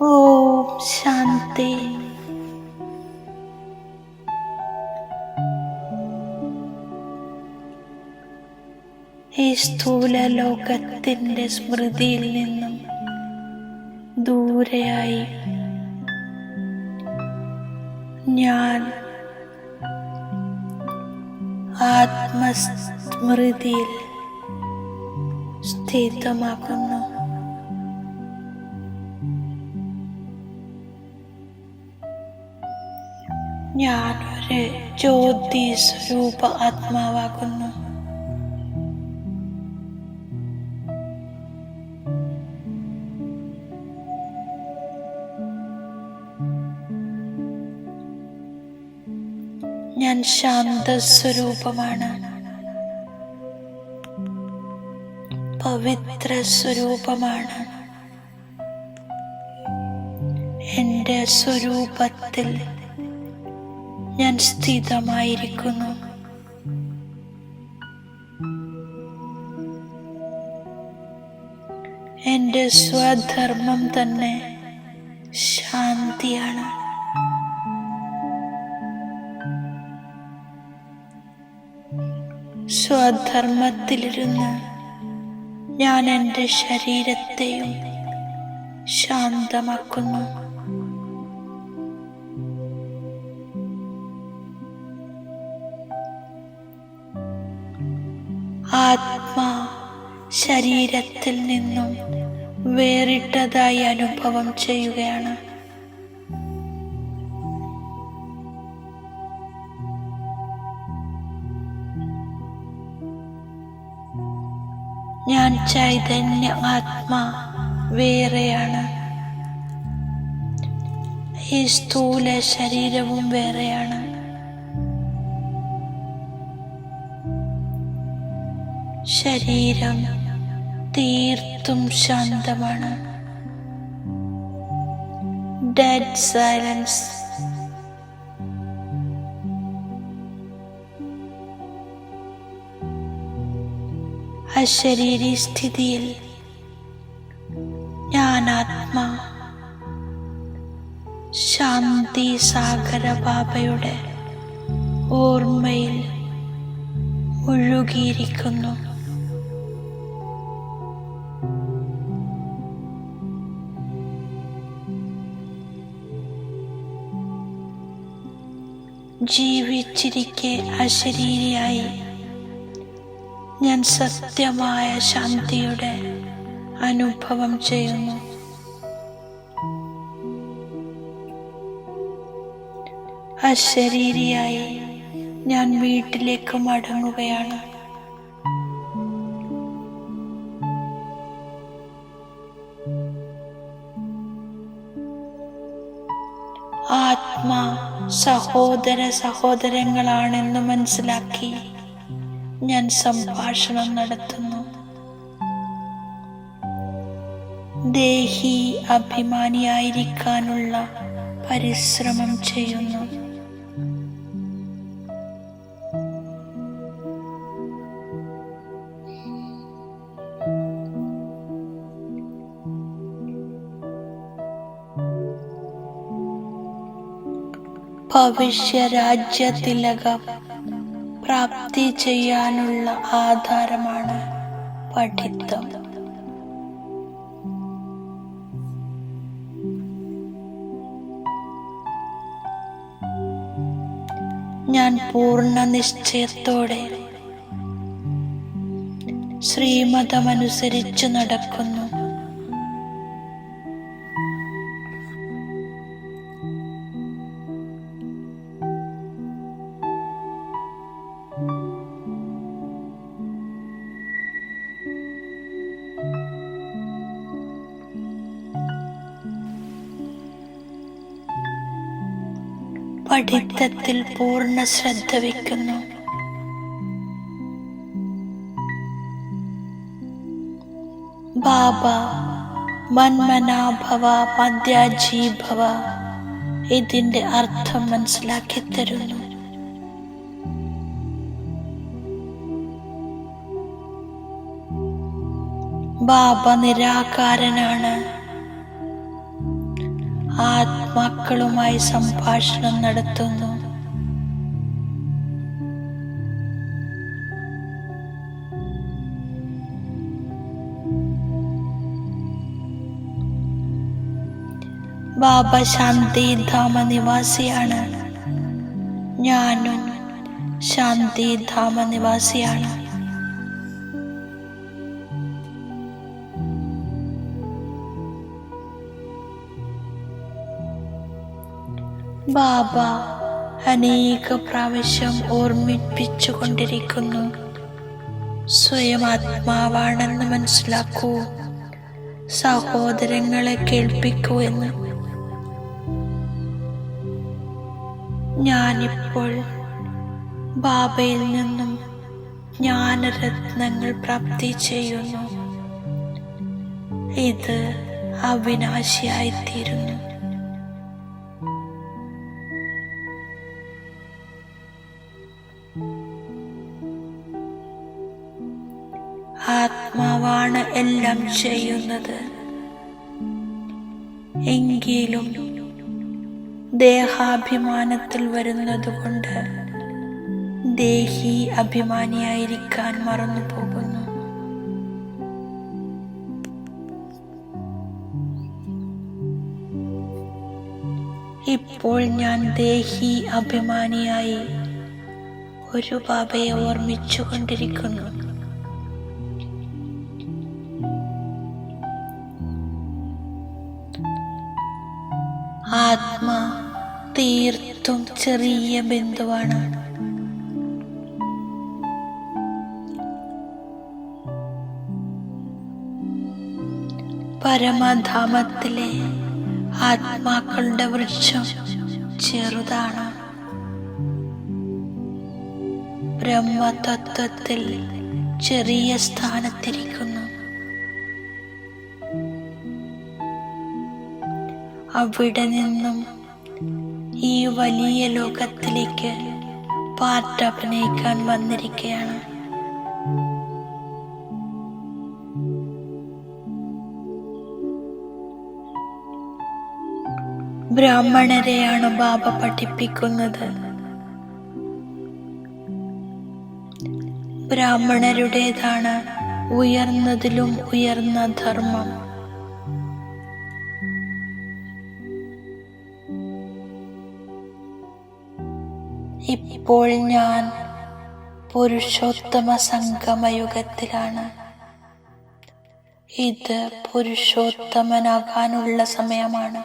ഓം ശാന്തി. ഈ സ്ഥൂല ലോകത്തിന്റെ സ്മൃതിയിൽ നിന്നും ദൂരെയായി ഞാൻ ആത്മസ്മൃതിയിൽ സ്ഥിതമാക്കുന്നു ഞാൻ ഒരു ജ്യോതി സ്വരൂപ ആത്മാവാകുന്നു. ഞാൻ ശാന്ത ശാന്തസ്വരൂപമാണ്. പവിത്ര സ്വരൂപമാണ് എന്റെ സ്വരൂപത്തിൽ ഞാൻ സ്ഥിതമായിരിക്കുന്നു. എന്റെ സ്വധർമ്മം തന്നെ ശാന്തിയാണ്. സ്വധർമ്മത്തിലിരുന്ന് ഞാൻ എന്റെ ശരീരത്തെയും ശാന്തമാക്കുന്നു. ആത്മാ ശരീരത്തിൽ നിന്നും വേറിട്ടതായി അനുഭവം ചെയ്യുകയാണ്. ഞാൻ ചൈതന്യ ആത്മാ വേറെയാണ്. ഈ സ്ഥൂല ശരീരവും വേറെയാണ്. ശരീരം തീർത്തും ശാന്തമാണ്. ഡെഡ് സൈലൻസ് അശരീരി സ്ഥിതിയിൽ ഞാൻ ശാന്തി സാഗര ബാബയുടെ ഓർമ്മയിൽ മുഴുകിയിരിക്കുന്നു. ജീവിച്ചിരിക്കെ അശരീരിയായി. ഞാൻ സത്യമായ ശാന്തിയുടെ അനുഭവം ചെയ്യുന്നു. അശരീരിയായി ഞാൻ വീട്ടിലേക്ക് മടങ്ങുകയാണ്. സഹോദര സഹോദരങ്ങളാണെന്ന് മനസ്സിലാക്കി ഞാൻ സംഭാഷണം നടത്തുന്നു. ദേഹി അഭിമാനിയായിരിക്കാനുള്ള പരിശ്രമം ചെയ്യുന്നു. ഭവിഷ്യ രാജ്യതിലകം പ്രാപ്തി ചെയ്യാനുള്ള ആധാരമാണ് പഠിത്തം. ഞാൻ പൂർണ നിശ്ചയത്തോടെ ശ്രീമതമനുസരിച്ച് നടക്കുന്നു. പഠിത്തത്തിൽ പൂർണ ശ്രദ്ധ വയ്ക്കുന്നു ബാബ മന്മനാഭവ മദ്യാജീഭവ ഇതിന്റെ അർത്ഥം മനസ്സിലാക്കി തരുന്നു. ബാബ നിരാകാരനാണ്. ആത്മാക്കളുമായി സംഭാഷണം നടത്തുന്നു. ബാബ ശാന്തി ധാമ നിവാസിയാണ് ഞാനും ശാന്തി ധാമ നിവാസിയാണ് ബാബ അനേക പ്രാവശ്യം ഓർമ്മിപ്പിച്ചു കൊണ്ടിരിക്കുന്നു സ്വയം ആത്മാവാണെന്ന് മനസ്സിലാക്കൂ. സഹോദരങ്ങളെ കേൾപ്പിക്കൂ എന്ന്. ഞാനിപ്പോൾ ബാബയിൽ നിന്നും ജ്ഞാനരത്നങ്ങൾ പ്രാപ്തി ചെയ്യുന്നു. ഇത് അവിനാശിയായിത്തീരുന്നു. ആത്മാവാണ് എല്ലാം ചെയ്യുന്നത്. എങ്കിലും ദേഹാഭിമാനത്തിൽ വരുന്നത് കൊണ്ട് ദേഹി അഭിമാനിയായിരിക്കാൻ മറന്നു പോകുന്നു. ഇപ്പോൾ ഞാൻ ദേഹി അഭിമാനിയായി ഒരു ബാബയെ ഓർമ്മിച്ചു കൊണ്ടിരിക്കുന്നു ആത്മാ തീർത്തും ചെറിയ ബിന്ദുവാണ്. പരമധാമത്തിലെ ആത്മാക്കളുടെ വൃക്ഷം ചെറുതാണ്. ബ്രഹ്മതത്വത്തിൽ ചെറിയ സ്ഥാനത്തിരിക്കുന്നു. അവിടെ നിന്നും ഈ വലിയ ലോകത്തിലേക്ക് പാട്ട് അഭിനയിക്കാൻ വന്നിരിക്കുകയാണ്. ബ്രാഹ്മണരെയാണ് ബാബ പഠിപ്പിക്കുന്നത്. ബ്രാഹ്മണരുടേതാണ് ഉയർന്നതിലും ഉയർന്ന ധർമ്മം. ഇപ്പോൾ ഞാൻ പുരുഷോത്തമ സംഗമയുഗത്തിലാണ്. ഇത് പുരുഷോത്തമനാകാനുള്ള സമയമാണ്.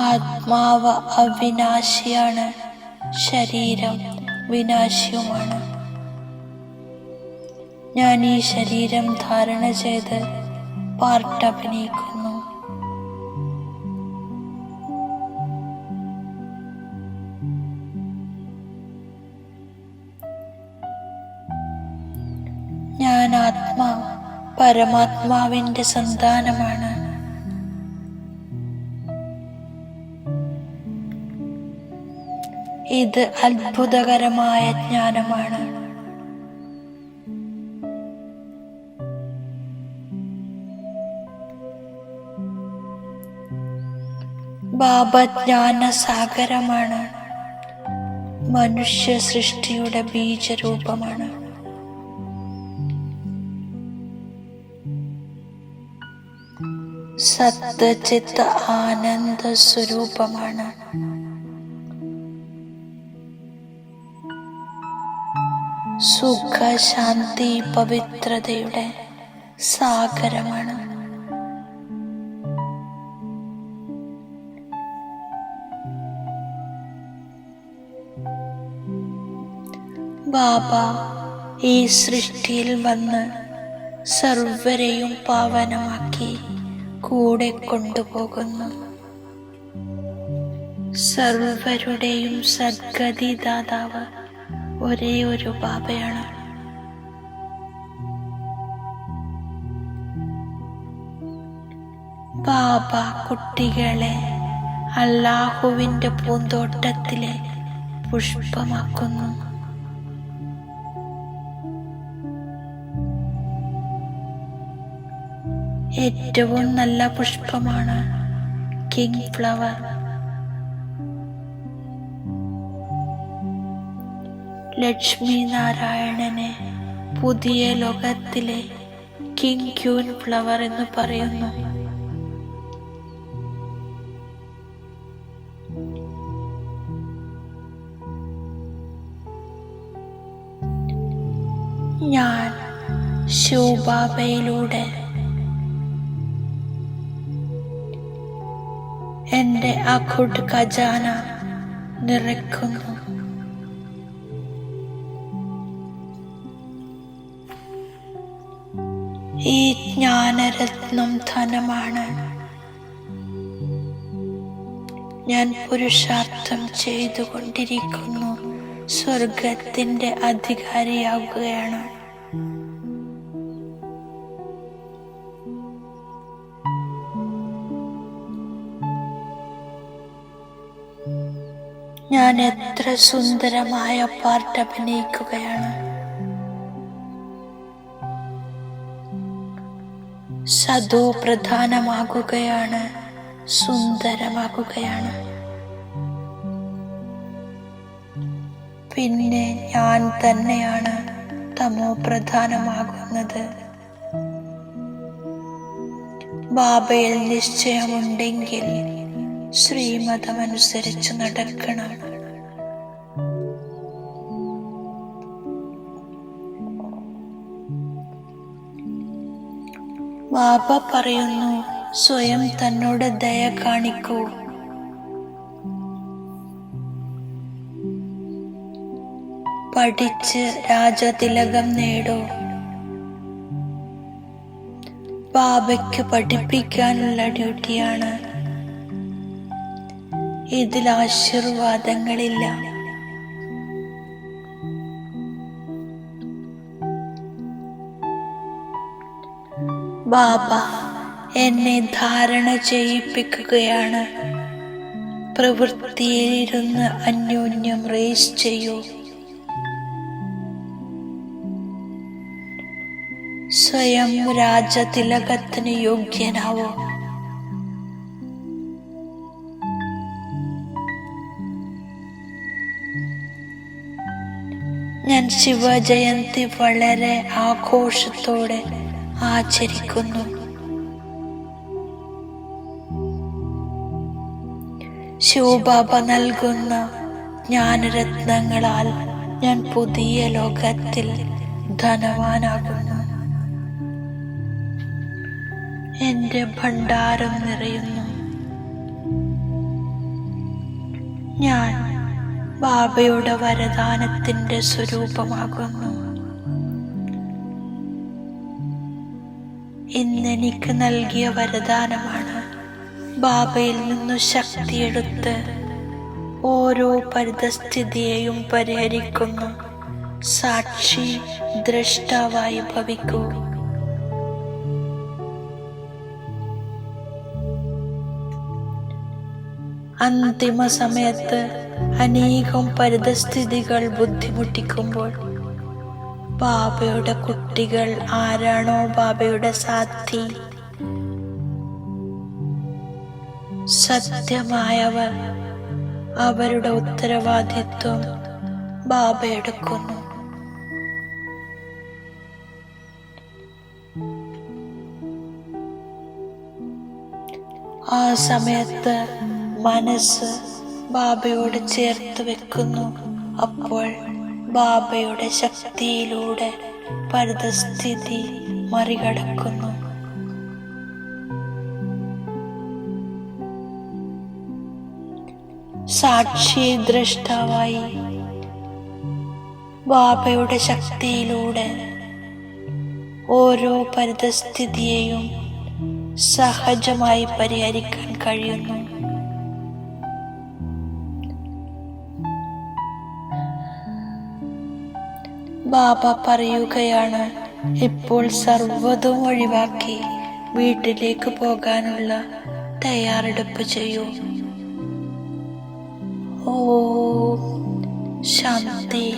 ആത്മാവ് അവിനാശിയാണ്. ശരീരം വിനാശിയുമാണ്. ഞാൻ ഈ ശരീരം ധാരണ ചെയ്ത് പാർട്ട് അഭിനയിക്കുന്നു. ഞാൻ ആത്മാ പരമാത്മാവിന്റെ സന്താനമാണ്. ഇത് അത്ഭുതകരമായ ജ്ഞാനമാണ്. ബാബ ജ്ഞാനസാഗരമാണ് മനുഷ്യ സൃഷ്ടിയുടെ ബീജരൂപമാണ്. സത്യചിത്ത ആനന്ദ സ്വരൂപമാണ് സുഖ ശാന്തി പവിത്രതയുടെ സാഗരമാണ്. ബാബ ഈ സൃഷ്ടിയിൽ വന്ന് സർവരെയും പാവനമാക്കി കൂടെ കൊണ്ടുപോകുന്നു. സർവരുടെയും സദ്ഗതി ദാതാവ് ഒരേ ഒരു ബാബയാണ്. ബാബ കുട്ടികളെ അല്ലാഹുവിന്റെ പൂന്തോട്ടത്തിലെ പുഷ്പമാക്കുന്നു. ഏറ്റവും നല്ല പുഷ്പമാണ് കിങ് ഫ്ലവർ. ലക്ഷ്മി നാരായണനെ പുതിയ ലോകത്തിലെ കിങ് ക്യൂൻ ഫ്ലവർ എന്ന് പറയുന്നു. ഞാൻ ശിവബാബയിലൂടെ എന്റെ അഖുഡ് ഖജാന നിറയ്ക്കുന്നു. ഈ ജ്ഞാനരത്നം ധനമാണ്. ഞാൻ പുരുഷാർത്ഥം ചെയ്തുകൊണ്ടിരിക്കുന്നു. സ്വർഗത്തിന്റെ അധികാരിയാവുകയാണ്. ഞാൻ എത്ര സുന്ദരമായ പാർട്ട് അഭിനയിക്കുകയാണ്. സദോ പ്രധാനമാകുകയാണ് സുന്ദരമാകുകയാണ്. പിന്നെ ഞാൻ തന്നെയാണ് തമോ പ്രധാനമാകുന്നത്. ബാബയിൽ നിശ്ചയമുണ്ടെങ്കിൽ ശ്രീമതമനുസരിച്ച് നടക്കണം. ബാബ പറയുന്നു സ്വയം തന്നോട് ദയ കാണിക്കൂ. പഠിച്ച് രാജതിലകം നേടൂ. ബാബയ്ക്ക് പഠിപ്പിക്കാനുള്ള ഡ്യൂട്ടിയാണ്. ഇതിൽ ആശീർവാദങ്ങളില്ല. ബാബ എന്നെ ധാരണ ചെയ്യിപ്പിക്കുകയാണ്. പ്രവൃത്തിയിലിരുന്ന് അന്യോന്യം റേസ് ചെയ്യൂ. സ്വയം രാജതിലകത്തിന് യോഗ്യനാവോ. ഞാൻ ശിവജയന്തി വളരെ ആഘോഷത്തോടെ ആചരിക്കുന്നു. ശിവബാബ നൽകുന്ന ജ്ഞാനരത്നങ്ങളാൽ ഞാൻ പുതിയ ലോകത്തിൽ ധനവാനാകുന്നു. എന്റെ ഭണ്ഡാരം നിറയുന്നു. ഞാൻ ബാബയുടെ വരദാനത്തിന്റെ സ്വരൂപമാകുന്നു. ഇന്നെനിക്ക് നൽകിയ വരദാനമാണ് ബാബയിൽ നിന്നു ശക്തിയെടുത്ത് ഓരോ പരിതസ്ഥിതിയെയും പരിഹരിക്കുന്നു. സാക്ഷി ദ്രഷ്ടാവായി ഭവിക്കൂ. അന്തിമ സമയത്ത് അനേകം പരിതസ്ഥിതികൾ ബുദ്ധിമുട്ടിക്കുമ്പോൾ ബാബയുടെ കുട്ടികൾ ആരാണോ ബാബയുടെ സാധ്യ സത്യമായവർ അവരുടെ ഉത്തരവാദിത്വം ബാബ എടുക്കുന്നു. ആ സമയത്ത് മനസ്സ് ബാബയോട് ചേർത്ത് വെക്കുന്നു. അപ്പോൾ ബാബയുടെ ശക്തിയിലൂടെ പരിതസ്ഥിതി മറികടക്കുന്നു. സാക്ഷി ദ്രഷ്ടാവായി ബാബയുടെ ശക്തിയിലൂടെ ഓരോ പരിതസ്ഥിതിയെയും സഹജമായി പരിഹരിക്കാൻ കഴിയുന്നു. ബാബ പറയുകയാണ് ഇപ്പോൾ സർവതും ഒഴിവാക്കി വീട്ടിലേക്ക് പോകാനുള്ള തയ്യാറെടുപ്പ് ചെയ്യൂ. ഓ ശാന്തി.